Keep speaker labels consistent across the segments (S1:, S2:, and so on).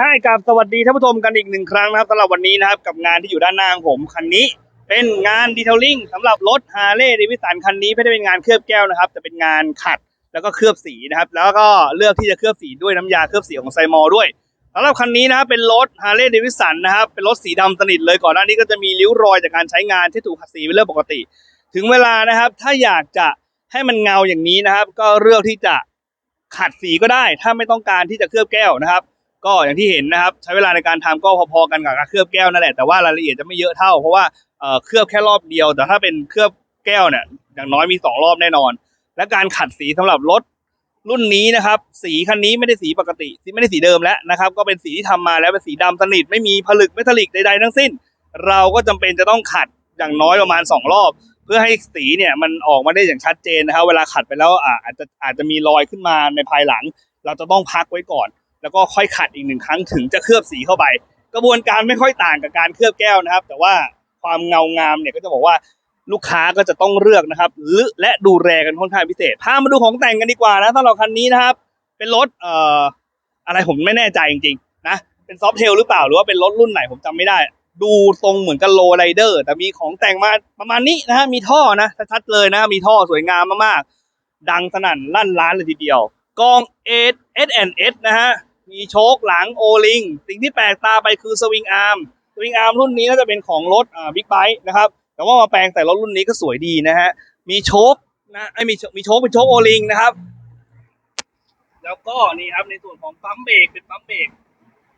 S1: ให้กับสวัสดีท่านผู้ชมกันอีกหนึ่งครั้งนะครับสำหรับวันนี้นะครับกับงานที่อยู่ด้านหน้าของผมคันนี้ เป็นงานดีเทลลิ่งสำหรับรถฮาร์เลย์ดวิสันคันนี้ไม่ได้เป็นงานเคลือบแก้วนะครับ แต่เป็นงานขัดแล้วก็เคลือบสีนะครับ แล้วก็เลือกที่จะเคลือบสีด้วยน้ำยาเคลือบสีของไซมอร์ด้วยสำหรับคันนี้นะครับเป็นรถฮาร์เลย์ดวิสันนะครับเป็นรถสีดำสนิทเลยก่อนหน้านี้ก็จะมีริ้วรอยจากการใช้งานที่ถูกขัดสีเป็นเรื่องปกติ ถึงเวลานะครับ ถ้าอยากจะให้มันเงาอย่างนี้นะครับ ก็เลือกที่จะขัดสีก็ได้ ถ้าไม่ต้องการที่จะเคลือบแก้วนะครับ ก็อย่างที่เห็นนะครับ ใช้เวลาในการทำก็พอๆกันกับการเคลือบแก้วนั่นแหละแต่ว่ารายละเอียดจะไม่เยอะเท่าเพราะว่าเคลือบแค่รอบเดียว แต่ถ้าเป็นเคลือบแก้วเนี่ยอย่างน้อยมีสองรอบแน่นอน และการขัดสีสำหรับรถรุ่นนี้นะครับ สีคันนี้ไม่ได้สีปกติไม่ได้สีเดิมแล้วนะครับ ก็เป็นสีที่ทำมาแล้วเป็นสีดำสนิทไม่มีผลึกไม่ทลิกใดๆทั้งสิ้น เราก็จำเป็นจะต้องขัดอย่างน้อยประมาณสองรอบ เพื่อให้สีเนี่ยมันออกมาได้อย่างชัดเจนนะครับ เวลาขัดไปแล้วอาจจะอาจจะมีรอยขึ้นมาในภายหลัง เราจะต้องพักไว้ก่อน แล้วก็ค่อยขัดอีกหนึ่งครั้งถึงจะเคลือบสีเข้าไป กระบวนการไม่ค่อยต่างกับการเคลือบแก้วนะครับ แต่ว่าความเงางามเนี่ยก็จะบอกว่าลูกค้าก็จะต้องเลือกนะครับลึและดูแลกันค่อนข้างพิเศษพามาดูของแต่งกันดีกว่านะสำหรับคันนี้นะครับ เป็นรถเอ่ออะไรผมไม่แน่ใจจริงๆนะเป็นซอฟเทลหรือเปล่าหรือว่าเป็นรถรุ่นไหนผมจำไม่ได้ ดูทรงเหมือนกับโลไรเดอร์แต่มีของแต่งมาประมาณนี้นะฮะมีท่อนะชัดเลยนะมีท่อสวยงามมากๆดังสนั่นลั่นร้านเลยทีเดียวกอง S S S นะฮะ มีโชคหลังโอลิงสิ่งที่แปลกตาไปคือสวิงอาร์มสวิงอาร์มรุ่นนี้น่าจะเป็นของรถอ่าบิ๊กไบค์นะครับแต่ว่ามาแปลงใส่รถรุ่นนี้ก็สวยดีนะฮะมีโชคนะไอ้มีมีโชคเป็นโชคโอลิงนะครับ แล้วก็นี่ครับในส่วนของปั๊มเบรกเป็นปั๊มเบรก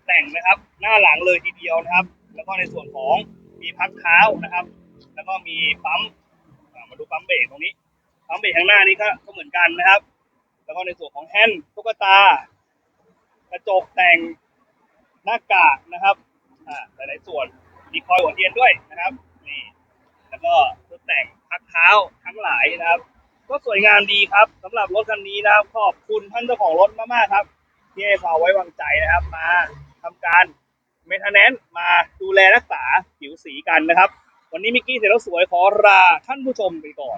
S1: แต่งนะครับ หน้าหลังเลยทีเดียวนะครับ แล้วก็ในส่วนของมีพักเท้านะครับ แล้วก็มีปั๊มมาดูปั๊มเบรกตรงนี้ปั๊มเบรกข้างหน้านี้ก็ก็เหมือนกันนะครับ แล้วก็ในส่วนของแฮนด์ตุ๊กตา กระจกแต่งหน้ากากนะครับอ่าหลายๆส่วนมีคอยหัวเทียนด้วยนะครับนี่แล้วก็ชุดแต่งพักเท้าทั้งหลายนะครับ ก็สวยงามดีครับสำหรับรถคันนี้นะครับขอบคุณท่านเจ้าของรถมากๆครับ ที่ให้ความไว้วางใจนะครับ มาทำการเมทแนนมาดูแลรักษาผิวสีกันนะครับ วันนี้มิกกี้เสร็จแล้วสวยขอลาท่านผู้ชมไปก่อน